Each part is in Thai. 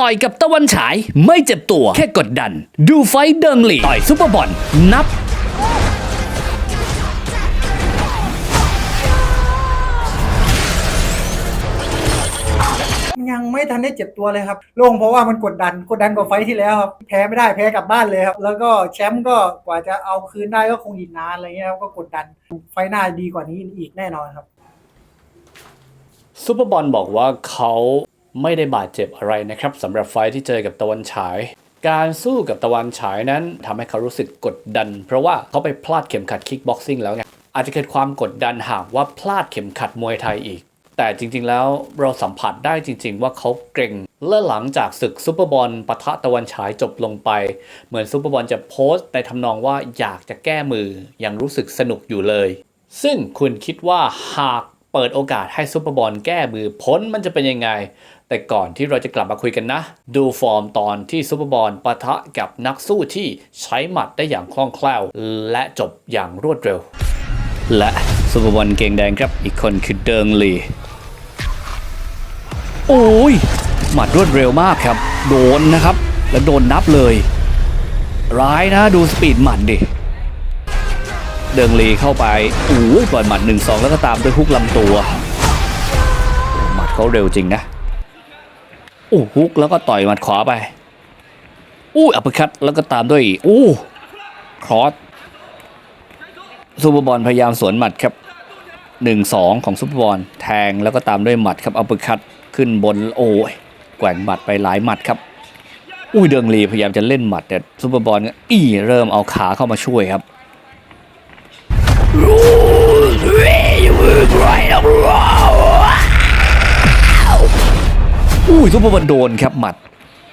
ต่อยกับตะวันฉายไม่เจ็บตัวแค่กดดัน ดูไฟท์เดิงหลีต่อยซุปเปอร์บอลนับยังไม่ทันได้เจ็บตัวเลยครับโล่งเพราะว่ามันกดดันกดดันกว่าไฟท์ที่แล้วครับแพ้ไม่ได้แพ้กลับบ้านเลยครับแล้วก็แชมป์ก็กว่าจะเอาคืนได้ก็คงอีกนานอะไรเงี้ยครับก็กดดันไฟท์หน้าดีกว่านี้อีกแน่นอนครับซูเปอร์บอลบอกว่าเขา ไม่ได้บาดเจ็บอะไรนะครับสำหรับไฟท์ที่เจอกับตะวันฉาย การสู้กับตะวันฉายนั้นทำให้เขารู้สึกกดดัน เพราะว่าเขาไปพลาดเข็มขัดคิกบ็อกซิ่งแล้วไงอาจจะเกิดความกดดันหากว่าพลาดเข็มขัดมวยไทยอีก แต่จริงๆแล้วเราสัมผัสได้จริง ๆ ว่าเขาเกรงและหลังจากศึกซูเปอร์บอลปะทะตะวันฉายจบลงไป เหมือนซูเปอร์บอลจะโพสต์ในทำนองว่าอยากจะแก้มือยังรู้สึกสนุกอยู่เลย ซึ่งคุณคิดว่าหาก เปิดโอกาสให้ซูเปอร์บอลแก้มือพ้นมันจะเป็นยังไง แต่ก่อนที่เราจะกลับมาคุยกันนะ ดูฟอร์มตอนที่ซูเปอร์บอลปะทะกับนักสู้ที่ใช้หมัดได้อย่างคล่องแคล่ว และจบอย่างรวดเร็ว และซูเปอร์บอลเก่งแดงครับอีกคนคือเดิงลีโอ้ยหมัดรวดเร็วมากครับ โดนนะครับ แล้วโดนนับเลย ร้ายนะดูสปีดหมัดดิ ดิงลีเข้าไปโอ้ปล่อยหมัด1 2 แล้วก็ตามด้วยฮุกลำตัว หมัดเขาเร็วจริงนะโอ้ฮุกแล้วก็ต่อยหมัดขวาไปอู้อัปเปอร์คัตแล้วก็ตามด้วยอู้ครอสซูเปอร์บอลพยายามสวนหมัดครับหนึ่งสองของซุปเปอร์บอลแทงแล้วก็ตามด้วยหมัดครับอัปเปอร์คัตขึ้นบนโอ้ยแกว่งหมัดไปหลายหมัดครับ อุ้ยเดิงลีพยายามจะเล่นหมัดแต่ซุปเปอร์บอลก็อี้เริ่มเอาขาเข้ามาช่วยครับ อุ้ยซุปเปอร์บอลโดนครับหมัด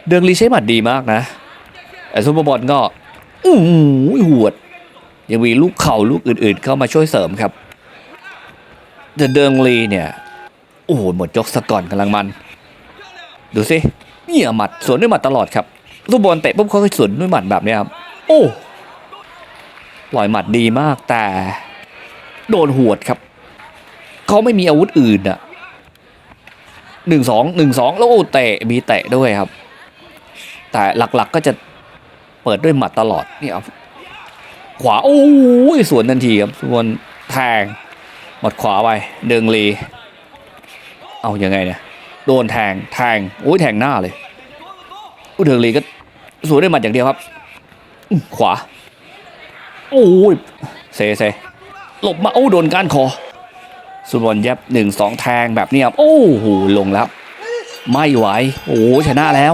เดิงลีใช้หมัดดีมากนะแต่ซุปเปอร์บอลก็อู้หวด ยังมีลูกเข่าลูกอื่นๆ เข้ามาช่วยเสริมครับแต่เดิงลีเนี่ย โอ้โหหมดยกสะก่อนกำลังมัน ดูสิเนี่ยหมัดสวนด้วยหมัดตลอดครับลูกบอลเตะปุ๊บเขาก็สวนด้วยหมัดแบบนี้ครับโอ้ปล่อยหมัดดีมากแต่ โดนหวดครับเขาไม่มีอาวุธอื่นอะหนึ่งสองหนึ่งสองแล้วโอ้เตะมีเตะด้วยครับ แต่หลักๆก็จะเปิดด้วยหมัดตลอดนี่ครับขวาโอ้ยสวนทันทีครับสวนแทงหมัดขวาไปเดิงลี เอาอยังไงเนี่ยโดนแทงแทงโอ้ยแทงหน้าเลยอุเดิงลีก็สวนด้วยหมัดอย่างเดียวครับขวาโอ้ยเซเซ หลบมาโอ้โดนก้านคอสุบอลแยบหนึ่งสองแทงแบบนี้ครับโอ้โหลงแล้ว ไม่ไหวโอ้ชนะแล้ว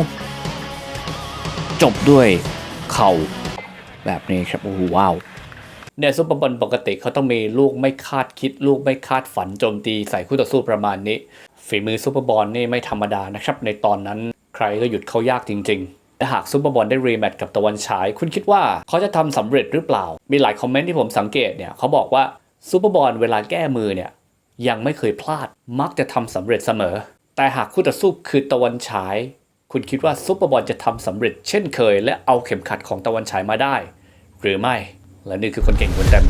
จบด้วยเข่าแบบนี้ครับโอ้โหว้าวเนี่ยซุปเปอร์บอลปกติเขาต้องมีลูกไม่คาดคิด ลูกไม่คาดฝันโจมตีใส่คู่ต่อสู้ประมาณนี้ ฝีมือซุปเปอร์บอลนี่ไม่ธรรมดานะครับ ในตอนนั้นใครก็หยุดเขายากจริง ๆ แต่หากซุปเปอร์บอลได้รีแมตช์กับตะวันฉาย คุณคิดว่าเขาจะทำสำเร็จหรือเปล่า มีหลายคอมเมนต์ที่ผมสังเกตเนี่ยเขาบอกว่าซุปเปอร์บอลเวลาแก้มือเนี่ยยังไม่เคยพลาดมักจะทำสำเร็จเสมอ แต่หากคู่ต่อสู้คือตะวันฉาย คุณคิดว่าซุปเปอร์บอลจะทำสำเร็จเช่นเคย และเอาเข็มขัดของตะวันฉายมาได้ หรือไม่และนี่คือคนเก่งคนเต็ม